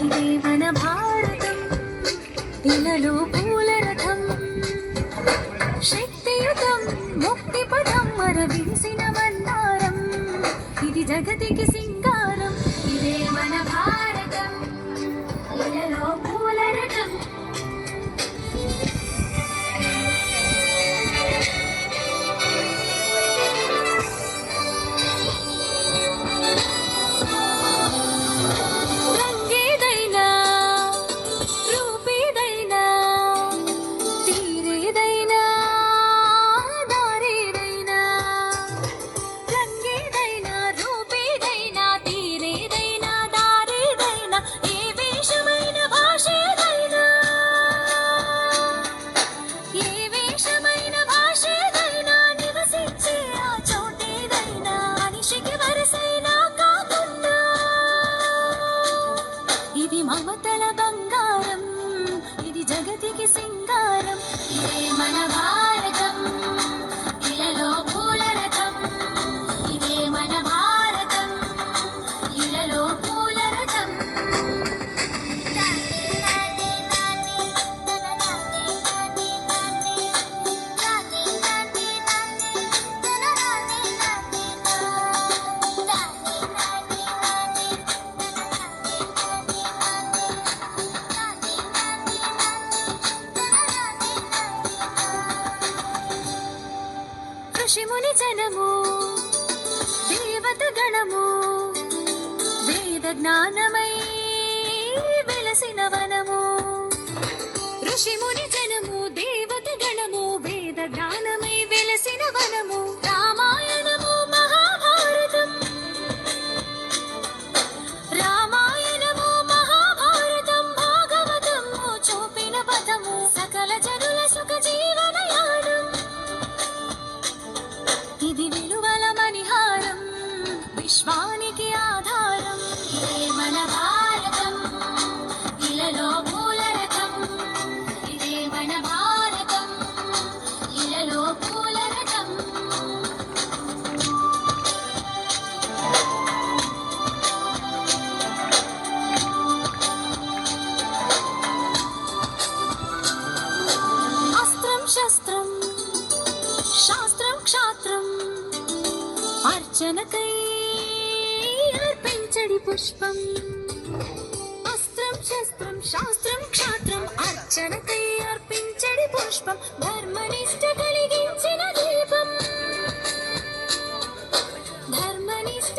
ఇదే మన భారతం ఇలలో పూల రథం శక్తియుతం ముక్తి పదం మరవిరిసిన మందారం. ఇది జగతికి సింగారం ఇది మమతల ఋషిముని జనము. దేవత గణము. వేద జ్ఞానమై వెలసిన వనము విశ్వానికి ఆధారం ఇదే మన భారతం ఇలలో పూలరథం ఇదే మన భారతం ఇలలో పూలరథం. అస్త్రం శస్త్రం శాస్త్రం క్షాత్రం అర్చనకై పచ్చడి పుష్పం. అస్త్రం శస్త్రం శాస్త్రం క్షాత్రం అర్చనకై అర్పించడి పుష్పం. ధర్మనిష్ట కలిగించిన దీపం. ధర్మనిష్ట